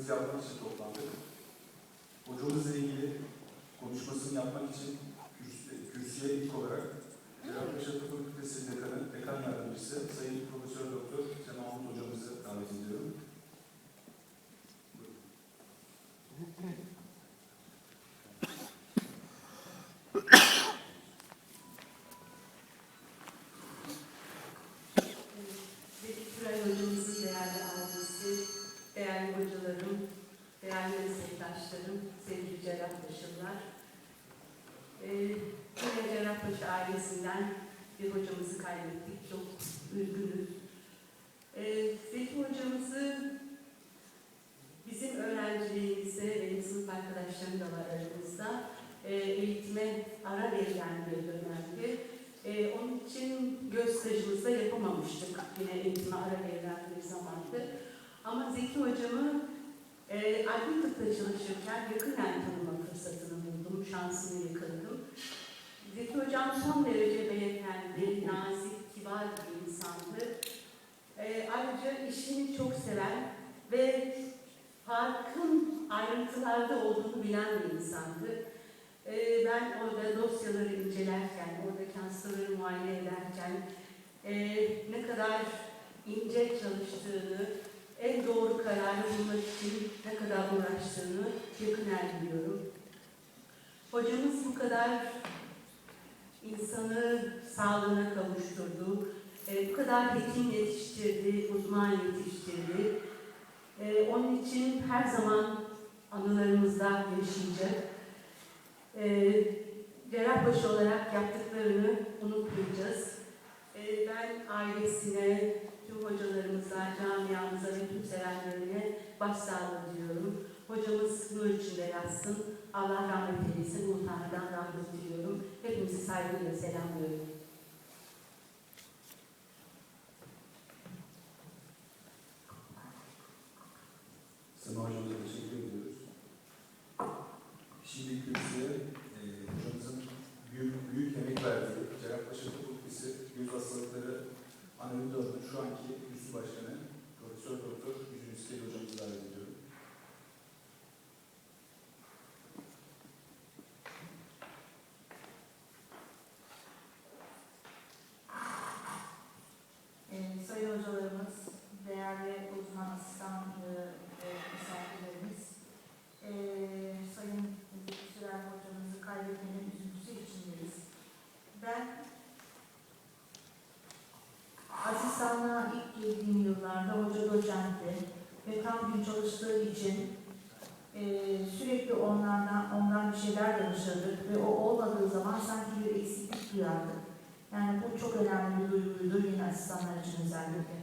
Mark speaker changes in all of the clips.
Speaker 1: uyarımızı yapmak için toplandık. Hocamızla ilgili konuşmasını yapmak için kürs- kürsüye ilk olarak Cerrahpaşa Tıp Fakültesi Dekanı, Dekan Yardımcısı Sayın Profesör Doktor Cem Mahmut Hocamızı davet ediyorum.
Speaker 2: Bir hocamızı kaybettik. Çok üzgünüz. Ee, Zeki hocamızı bizim öğrenciliğimizde, benim sınıf arkadaşlarım da var aramızda, e, eğitime ara verilen bir dönemdi. Ee, onun için göz stajımızda yapamamıştık. Yine eğitime ara verilen bir zamandı. Ama Zeki hocamı e, adli tıpta çalışırken yakından tanıma fırsatını buldum, şansını yakaladım. Zeki hocam son derece beyefendi, nazik, kibar bir insandı. E, ayrıca işini çok seven ve farkın ayrıntılarda olduğunu bilen bir insandı. Ee, ben orada dosyaları incelerken, oradaki hastaları muayene ederken e, ne kadar ince çalıştığını, en doğru kararı bulmak için ne kadar uğraştığını yakından biliyorum. Hocamız bu kadar insanı sağlığına kavuşturdu, e, bu kadar hekim yetiştirdi, uzman yetiştirdi. E, onun için her zaman anılarımızda yaşayacak. Ee, Cerrahpaşa olarak yaptıklarını unutmayacağız. Ee, ben ailesine, tüm hocalarımıza, camiamıza ve tüm sevenlerine başsağlığı diliyorum. Hocamız nur içinde yatsın. Allah rahmet eylesin. Bu Tanrı'dan rahmet diliyorum. Hepinizi saygıyla selamlıyorum.
Speaker 1: Sema Hocamıza teşekkür ediyoruz. Şimdi kürsüye e, hocamızın büyük, büyük emek verdiği Cerrahpaşa Tıp Fakültesi Göz Hastalıkları Anadolu Dalı'nın şu anki üssü başkanı Profesör Doktor Yüzün İskeli hocamızı davet ediyorum.
Speaker 3: Ee, sayın hocalarımız, değerli uzman asistan e, e, misafirlerimiz, e, sayın Süren hocamızı kaybetmenin üzüntüsü içindeyiz. Ben asistanlığa ilk girdiğim yıllarda hoca doçentti ve tam gün çalıştığı için e, sürekli onlardan, ondan bir şeyler danışırdık ve o olmadığı zaman sanki bir eksiklik duyardık. Yani bu çok önemli bir duyguydu yine asistanlar için özellikle.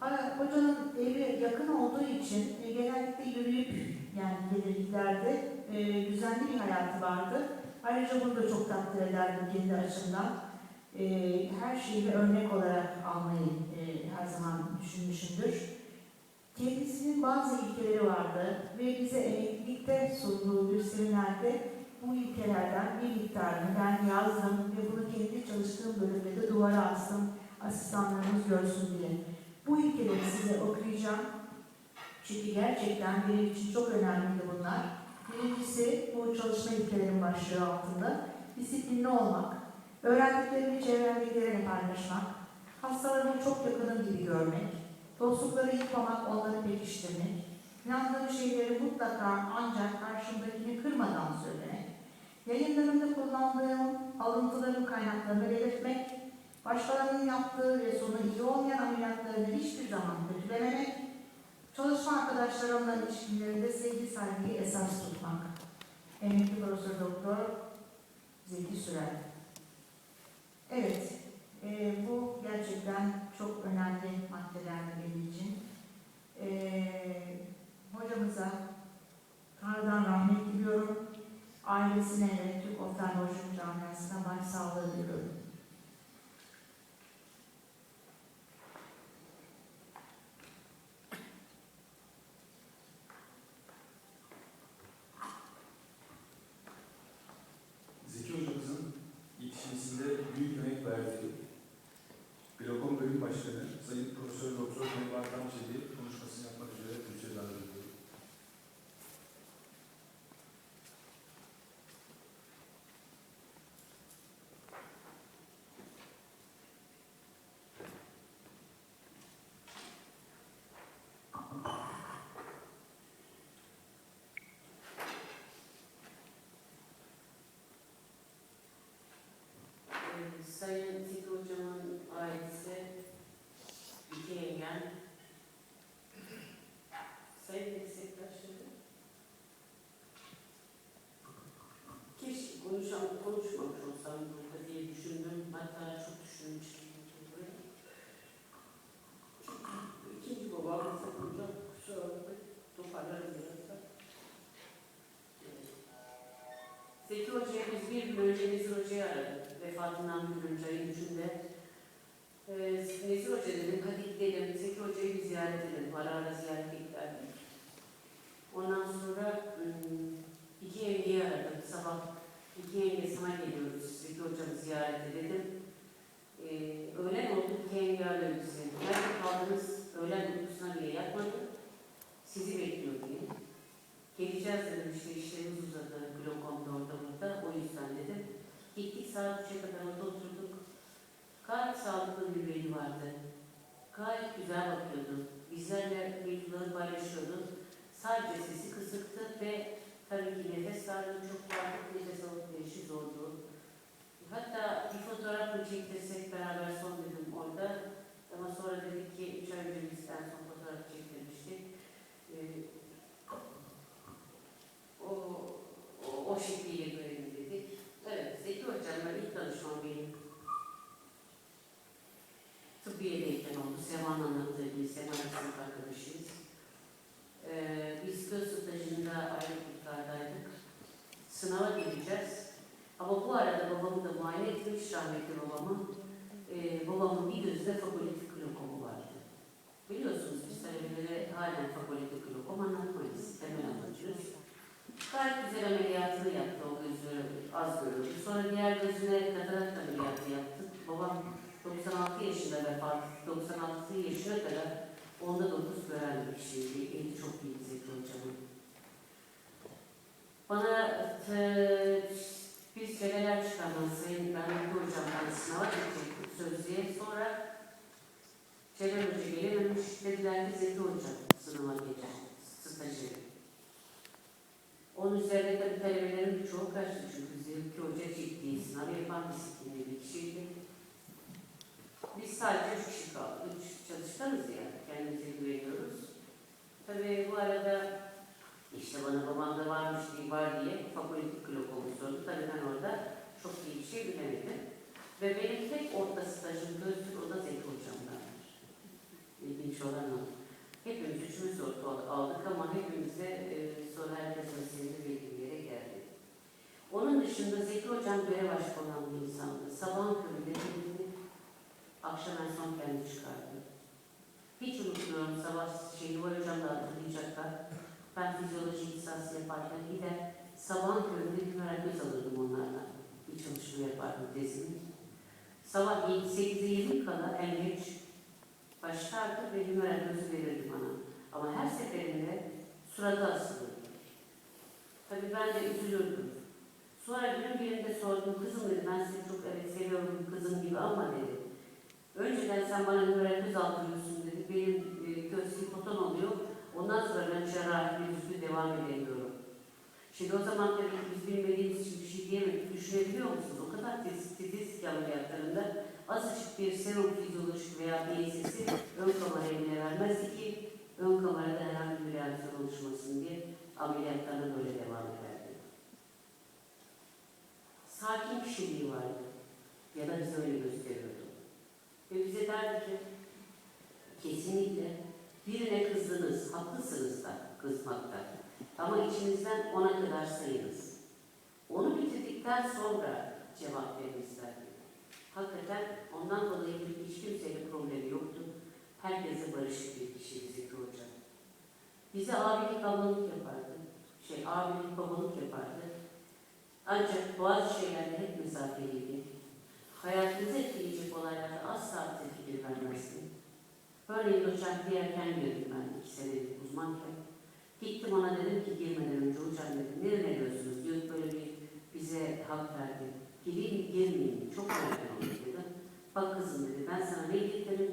Speaker 3: Hala hocanın evi yakın olduğu için e, genellikle yürüyüp yani gelirliklerde e, düzenli bir hayatı vardı. Ayrıca bunu da çok takdir ederdim kendi açımdan. E, her şeyi bir örnek olarak almayı e, her zaman düşünmüşümdür. Kendisinin bazı ilkeleri vardı ve bize emeklilikte sunduğu bir seminerde bu ilkelerden bir miktarını ben yazdım ve bunu kendi çalıştığım bölümde de duvara astım asistanlarımız görsün diye. Bu ilkeleri size okuyacağım. Çünkü gerçekten benim için çok önemliydi bunlar. Birincisi bu çalışma ilkelerin başlığı altında disiplinli olmak, öğrendiklerimi çevremdekilerine paylaşmak, hastalarımı çok yakınım gibi görmek, dostlukları yıkmamak, onları pekiştirmek, inandığım şeyleri mutlaka ancak karşımdakini kırmadan söylemek, yayınlarımda kullandığım alıntıların kaynaklarını belirtmek, başkalarının yaptığı ve sonu iyi olmayan ameliyatlarını hiçbir zaman kötülememek, çalışma arkadaşlarımla ilişkilerinde sevgi saygıyı esas tutmak. Emekli Profesör Doktor Zeki Sürel. Evet, e, bu gerçekten çok önemli maddelerdi benim için. E, hocamıza Tanrı'dan rahmet diliyorum. Ailesine ve Türk Oftalmoloji Camiası'na başsağlığı diliyorum.
Speaker 1: Zeki hocamızın yetişmesinde büyük emek verdiği Glokom Bölüm Başkanı Sayın Profesör Doktor Mehmet Kamçeli konuşmasını yapmak üzere kürsüye davet ediyorum.
Speaker 4: olsam burada diye düşündüm. Hatta çok düşündüm. İkinci babam sakınca kusura bakmayın. Toparlarım biraz da. Evet. Zeki Hoca'yı biz bir gün önce Nezir Hoca'yı aradık. Vefatından bir önce ayın üçünde. Ee, Nezir Hoca dedim, hadi gidelim. Zeki Hoca'yı bir ziyaret edelim. Ara ara ziyaret giderdik. Ondan sonra ım, iki yengeyi aradım. Sabah iki yenge sana geliyoruz. Zeki Hocamı ziyarete dedim. Saat 3'e kadar orada oturduk. Gayet sağlıklı bir veli vardı. Gayet güzel bakıyordu. Bizlerle duyguları paylaşıyordu. Sadece sesi kısıktı ve tabii ki nefes darlığı çok vardı. Nefes alıp verişi zordu. Hatta bir fotoğraf mı çektirsek beraber son dedim orada. Ama sonra dedik ki üç ay önce biz en son fotoğraf çektirmiştik. Ee, o, o, o şekliyle görelim dedik. Evet, Zeki Hocam'la ilk tanışmam benim. Tıbbiyedeyken oldu. Sevan anlattığı gibi Sevan sınıf arkadaşıyız. Ee, biz göz stajında ayrı kurtlardaydık. Sınava gireceğiz. Ama bu arada babamı da muayene etmiş, rahmetli babamı. Ee, babamın bir gözünde fakultatif glokomu vardı. Biliyorsunuz biz talebelere halen fakultatif glokom anlatmayız. Hemen anlatıyoruz. Gayet güzel ameliyatını yaptı o gözü az görüyordu. Sonra diğer gözüne katarak ameliyatı yaptı. Babam 96 yaşında vefat, 96 yaşına kadar onda 9 gören bir kişiydi. Eli çok iyi Zeki hocamın. Bana te, biz çeneler çıkardan sayın ben Zeki hocamdan sınava gidecektim sözlüğe. Sonra Celal Hoca gelememiş. Dediler ki Zeki hocam sınava geçer. Stajyeri. Onun üzerine tabii talebelerin çoğu kaçtı çünkü Zeki Hoca ciddi sınav yapan disiplinli bir kişiydi. Biz sadece üç kişi kaldık. Üç çalışkanız ya. Kendimize güveniyoruz. Tabii bu arada işte bana babam da varmış diye var diye fakultatif glokomu sordu. Tabii ben orada çok iyi bir şey bilemedim. Ve benim tek orta stajım gözlük o da Zeki Hocam'dandır. İlginç olan o. Hepimiz üçümüz orta aldık ama hepimize e, sonra herkes meselesi belli bir yere geldi. Onun dışında Zeki Hocam görev aşkı olan bir insandı. Sabahın köründe kendini akşam en son kendi çıkardı. Hiç unutmuyorum sabah şey Duvar Hocam da hatırlayacaklar. Ben fizyoloji ihtisası yaparken gider sabahın köründe bir göz alırdım onlardan. Tezimi. Sabah 8'e 20 kala en geç başlardı ve hümeral gözü verirdi bana. Ama her seferinde suratı asılırdı. Tabii ben de üzülürdüm. Sonra günün birinde sordum, kızım dedi, ben seni çok evet seviyorum kızım gibi ama dedi. Önceden sen bana hümeral göz aldırıyorsun dedi, benim e, göz hipoton oluyor. Ondan sonra ben cerrahi devam edemiyorum. Şimdi o zaman tabii biz bilmediğimiz için bir şey diyemedik. Düşünebiliyor musunuz? Ki ameliyatlarında azıcık bir serum fizyolojik veya DSS'i ön kameraya bile vermezdi ki ön kamerada herhangi bir reaksiyon oluşmasın diye ameliyatlarına böyle devam ederdi. Sakin kişiliği vardı. Ya da bize öyle gösteriyordu. Ve bize derdi ki kesinlikle birine kızdınız, haklısınız da kızmakta. Ama içinizden ona kadar sayınız. Onu bitirdikten sonra cevap veriniz derdi. Hakikaten ondan dolayı hiç kimseyle problemi yoktu. Herkese barışık bir kişiydi Zeki Hoca. Bize abilik ablalık yapardı. Şey, abilik babalık yapardı. Ancak bazı şeylerde hep mesafeliydi. Hayatınızı etkileyecek olaylarda asla tepki vermezdi. Örneğin doçentliği erken girdim ben iki senelik uzmanken. Gittim ona dedim ki girmeden önce hocam dedim, nereye diyorsunuz? Diyor böyle bir bize hak verdi diliyle gezmeyin. Çok önemli olmuş dedi. Bak kızım dedi ben sana ne getirdim